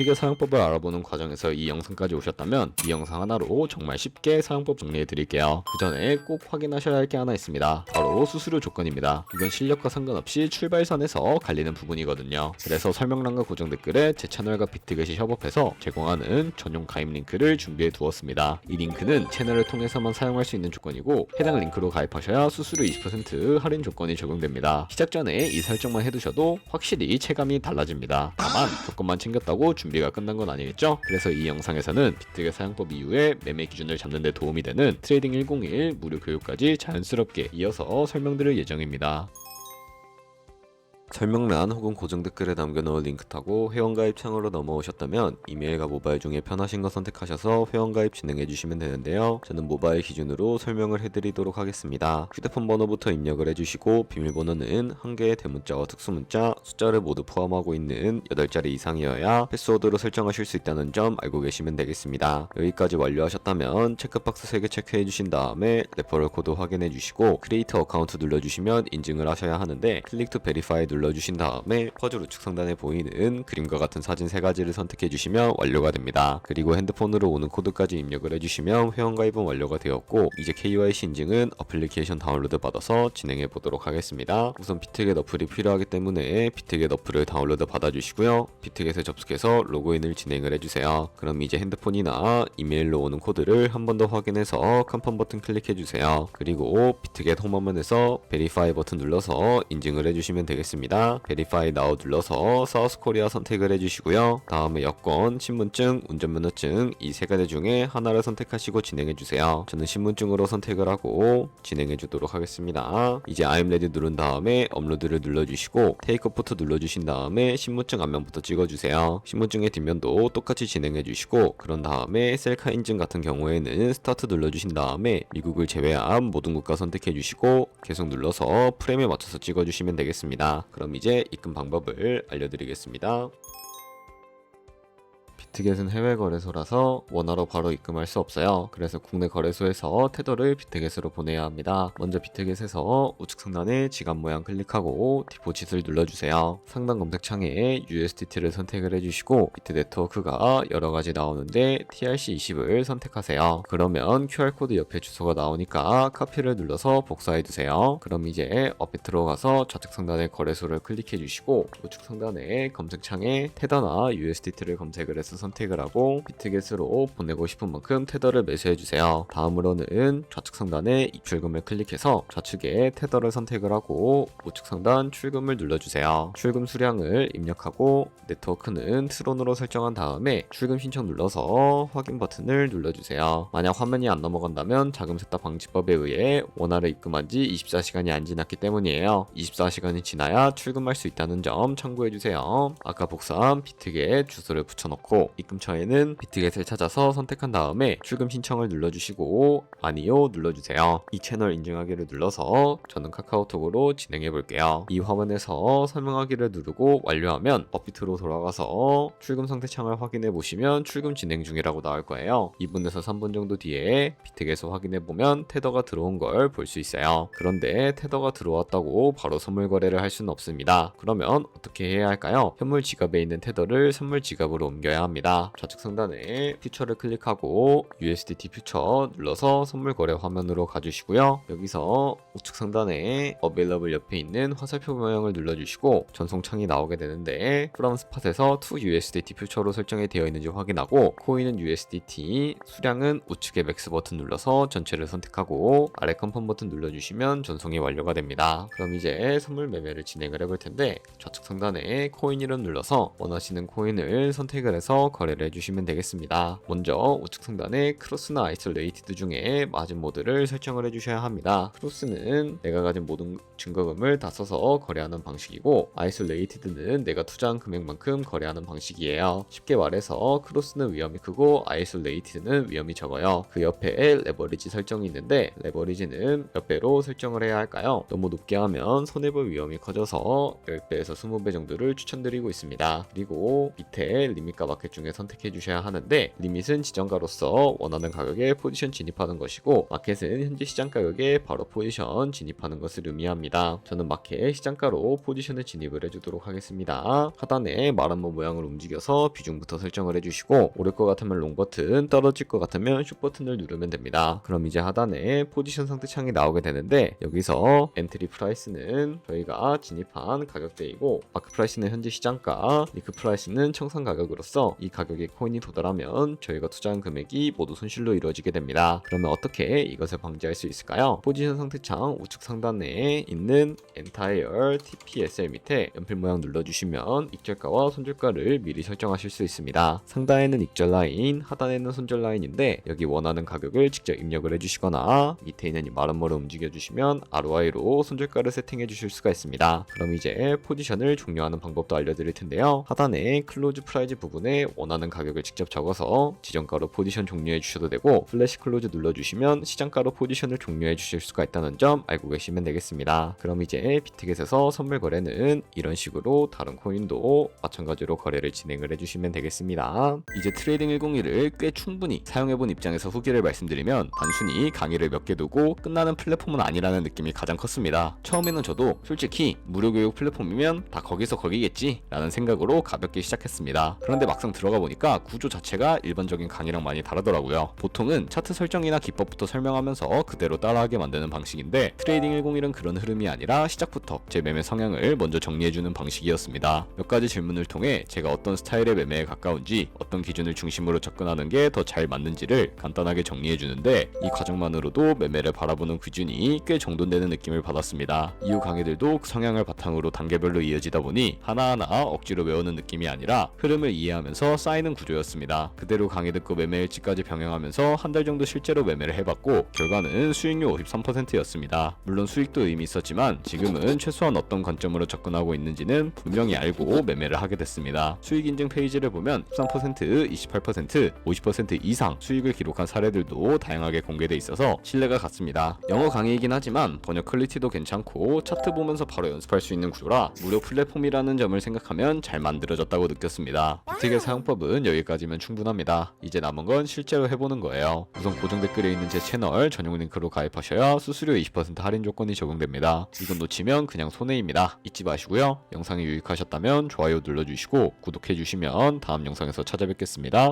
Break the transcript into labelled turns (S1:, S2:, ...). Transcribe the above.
S1: 비트게 사용법을 알아보는 과정에서 이 영상까지 오셨다면 이 영상 하나로 정말 쉽게 사용법 정리해 드릴게요. 그 전에 꼭 확인하셔야 할 게 하나 있습니다. 바로 수수료 조건입니다. 이건 실력과 상관없이 출발선에서 갈리는 부분이거든요. 그래서 설명란과 고정 댓글에 제 채널과 비트겟이 협업해서 제공하는 전용 가입 링크를 준비해 두었습니다. 이 링크는 채널을 통해서만 사용할 수 있는 조건이고 해당 링크로 가입하셔야 수수료 20% 할인 조건이 적용됩니다. 시작 전에 이 설정만 해두셔도 확실히 체감이 달라집니다. 다만 조건만 챙겼다고 준비 가 끝난 건 아니겠죠? 그래서 이 영상에서는 비트겟 사용법 이후에 매매 기준을 잡는 데 도움이 되는 트레이딩 101 무료 교육까지 자연스럽게 이어서 설명드릴 예정입니다. 설명란 혹은 고정 댓글에 남겨놓은 링크 타고 회원가입 창으로 넘어오셨다면 이메일과 모바일 중에 편하신 거 선택하셔서 회원가입 진행해 주시면 되는데요. 저는 모바일 기준으로 설명을 해드리도록 하겠습니다. 휴대폰 번호부터 입력을 해주시고 비밀번호는 한 개의 대문자와 특수문자, 숫자를 모두 포함하고 있는 8자리 이상이어야 패스워드로 설정하실 수 있다는 점 알고 계시면 되겠습니다. 여기까지 완료하셨다면 체크박스 3개 체크해 주신 다음에 레퍼럴 코드 확인해 주시고 크리에이터 어카운트 눌러주시면 인증을 하셔야 하는데 클릭 투 베리파이 눌러 주신 다음에 퍼즐 우측 상단에 보이는 그림과 같은 사진 세 가지를 선택해 주시면 완료가 됩니다. 그리고 핸드폰으로 오는 코드까지 입력을 해주시면 회원가입은 완료가 되었고 이제 KYC 인증은 어플리케이션 다운로드 받아서 진행해 보도록 하겠습니다. 우선 비트겟 어플이 필요하기 때문에 비트겟 어플을 다운로드 받아주시고요. 비트겟에 접속해서 로그인을 진행을 해주세요. 그럼 이제 핸드폰이나 이메일로 오는 코드를 한 번 더 확인해서 컨펌 버튼 클릭해 주세요. 그리고 비트겟 홈화면에서 베리파이 버튼 눌러서 인증을 해주시면 되겠습니다. 베리파이 now 눌러서 사우스 코리아 선택을 해주시고요. 다음에 여권, 신분증, 운전면허증 이 세 가지 중에 하나를 선택하시고 진행해 주세요. 저는 신분증으로 선택을 하고 진행해 주도록 하겠습니다. 이제 I'm ready 누른 다음에 업로드를 눌러주시고 테이크 포트 눌러주신 다음에 신분증 앞면부터 찍어주세요. 신분증의 뒷면도 똑같이 진행해 주시고 그런 다음에 셀카 인증 같은 경우에는 스타트 눌러주신 다음에 미국을 제외한 모든 국가 선택해 주시고 계속 눌러서 프레임에 맞춰서 찍어주시면 되겠습니다. 그럼 이제 입금 방법을 알려드리겠습니다. 비트겟은 해외 거래소라서 원화로 바로 입금할 수 없어요. 그래서 국내 거래소에서 테더를 비트겟으로 보내야 합니다. 먼저 비트겟에서 우측 상단에 지갑 모양 클릭하고 디포짓을 눌러주세요. 상단 검색창에 USDT를 선택을 해주시고 비트 네트워크가 여러 가지 나오는데 TRC20을 선택하세요. 그러면 QR코드 옆에 주소가 나오니까 카피를 눌러서 복사해 두세요. 그럼 이제 업에 들어가서 좌측 상단에 거래소를 클릭해 주시고 우측 상단에 검색창에 테더나 USDT를 검색을 해서 선택을 하고 비트겟으로 보내고 싶은 만큼 테더를 매수해 주세요. 다음으로는 좌측 상단에 입출금을 클릭해서 좌측에 테더를 선택을 하고 우측 상단 출금을 눌러주세요. 출금 수량을 입력하고 네트워크는 트론으로 설정한 다음에 출금 신청 눌러서 확인 버튼을 눌러주세요. 만약 화면이 안 넘어간다면 자금 세탁 방지법에 의해 원화를 입금한 지 24시간이 안 지났기 때문이에요. 24시간이 지나야 출금할 수 있다는 점 참고해 주세요. 아까 복사한 비트겟 주소를 붙여넣고 입금처에는 비트겟을 찾아서 선택한 다음에 출금 신청을 눌러주시고 아니요 눌러주세요. 이 채널 인증하기를 눌러서 저는 카카오톡으로 진행해 볼게요. 이 화면에서 설명하기를 누르고 완료하면 업비트로 돌아가서 출금 상태 창을 확인해 보시면 출금 진행 중이라고 나올 거예요. 2분에서 3분 정도 뒤에 비트겟을 확인해 보면 테더가 들어온 걸 볼 수 있어요. 그런데 테더가 들어왔다고 바로 선물 거래를 할 수는 없습니다. 그러면 어떻게 해야 할까요? 현물 지갑에 있는 테더를 선물 지갑으로 옮겨야 합니다. 좌측 상단에 퓨처를 클릭하고 USDT 퓨처 눌러서 선물 거래 화면으로 가주시고요. 여기서 우측 상단에 Available 옆에 있는 화살표 모양을 눌러주시고 전송창이 나오게 되는데 from 스팟에서 to USDT 퓨처로 설정이 되어 있는지 확인하고 코인은 USDT 수량은 우측의 맥스 버튼 눌러서 전체를 선택하고 아래 컨펌 버튼 눌러주시면 전송이 완료가 됩니다. 그럼 이제 선물 매매를 진행을 해볼 텐데 좌측 상단에 코인 이름 눌러서 원하시는 코인을 선택을 해서 거래를 해주시면 되겠습니다. 먼저 우측 상단에 크로스나 아이솔레이티드 중에 마진 모드를 설정을 해주셔야 합니다. 크로스는 내가 가진 모든 증거금을 다 써서 거래하는 방식이고 아이솔레이티드는 내가 투자한 금액만큼 거래하는 방식이에요. 쉽게 말해서 크로스는 위험이 크고 아이솔레이티드는 위험이 적어요. 그 옆에 레버리지 설정이 있는데 레버리지는 몇 배로 설정을 해야 할까요? 너무 높게 하면 손해볼 위험이 커져서 10배에서 20배 정도를 추천드리고 있습니다. 그리고 밑에 리밋과 마켓 중에 중에 선택해 주셔야 하는데 리밋은 지정가로서 원하는 가격에 포지션 진입하는 것이고 마켓은 현재 시장 가격에 바로 포지션 진입하는 것을 의미합니다. 저는 마켓 시장가로 포지션을 진입을 해주도록 하겠습니다. 하단에 말한모 모양을 움직여서 비중부터 설정을 해주시고 오를 것 같으면 롱 버튼, 떨어질 것 같으면 슛 버튼을 누르면 됩니다. 그럼 이제 하단에 포지션 상태 창이 나오게 되는데 여기서 엔트리 프라이스는 저희가 진입한 가격대이고 마크 프라이스는 현재 시장가, 리크 프라이스는 청산 가격으로서 이 가격에 코인이 도달하면 저희가 투자한 금액이 모두 손실로 이루어지게 됩니다. 그러면 어떻게 이것을 방지할 수 있을까요? 포지션 상태창 우측 상단에 있는 Entire TPSL 밑에 연필 모양 눌러주시면 익절가와 손절가를 미리 설정하실 수 있습니다. 상단에는 익절 라인, 하단에는 손절 라인인데 여기 원하는 가격을 직접 입력을 해주시거나 밑에 있는 이 마름모를 움직여주시면 ROI로 손절가를 세팅해 주실 수가 있습니다. 그럼 이제 포지션을 종료하는 방법도 알려드릴 텐데요. 하단에 클로즈 프라이즈 부분에 원하는 가격을 직접 적어서 지정가로 포지션 종료해 주셔도 되고 플래시 클로즈 눌러주시면 시장가로 포지션을 종료해 주실 수가 있다는 점 알고 계시면 되겠습니다. 그럼 이제 비트겟에서 선물 거래는 이런 식으로 다른 코인도 마찬가지로 거래를 진행을 해주시면 되겠습니다. 이제 트레이딩 101을 꽤 충분히 사용해본 입장에서 후기를 말씀드리면 단순히 강의를 몇 개 두고 끝나는 플랫폼은 아니라는 느낌이 가장 컸습니다. 처음에는 저도 솔직히 무료 교육 플랫폼이면 다 거기서 거기겠지 라는 생각으로 가볍게 시작했습니다. 그런데 막상 들어가 보니까 구조 자체가 일반적인 강의랑 많이 다르더라고요. 보통은 차트 설정이나 기법부터 설명하면서 그대로 따라하게 만드는 방식인데 트레이딩 101은 그런 흐름이 아니라 시작부터 제 매매 성향을 먼저 정리해주는 방식이었습니다. 몇 가지 질문을 통해 제가 어떤 스타일의 매매에 가까운지 어떤 기준을 중심으로 접근하는 게 더 잘 맞는지를 간단하게 정리해주는데 이 과정만으로도 매매를 바라보는 기준이 꽤 정돈되는 느낌을 받았습니다. 이후 강의들도 그 성향을 바탕으로 단계별로 이어지다 보니 하나하나 억지로 외우는 느낌이 아니라 흐름을 이해하면서 쌓이는 구조였습니다. 그대로 강의 듣고 매매 일지까지 병행하면서 한 달 정도 실제로 매매를 해봤고 결과는 수익률 53%였습니다. 물론 수익도 의미 있었지만 지금은 최소한 어떤 관점으로 접근하고 있는지는 분명히 알고 매매를 하게 됐습니다. 수익 인증 페이지를 보면 13%, 28%, 50% 이상 수익을 기록한 사례들도 다양하게 공개돼 있어서 신뢰가 갔습니다. 영어 강의이긴 하지만 번역 퀄리티도 괜찮고 차트 보면서 바로 연습할 수 있는 구조라 무료 플랫폼이라는 점을 생각하면 잘 만들어졌다고 느꼈습니다. 비트의 사용법은 여기까지면 충분합니다. 이제 남은 건 실제로 해보는 거예요. 우선 고정 댓글에 있는 제 채널 전용 링크로 가입하셔야 수수료 20% 할인 조건이 적용됩니다. 이건 놓치면 그냥 손해입니다. 잊지 마시고요. 영상이 유익하셨다면 좋아요 눌러주시고 구독해주시면 다음 영상에서 찾아뵙겠습니다.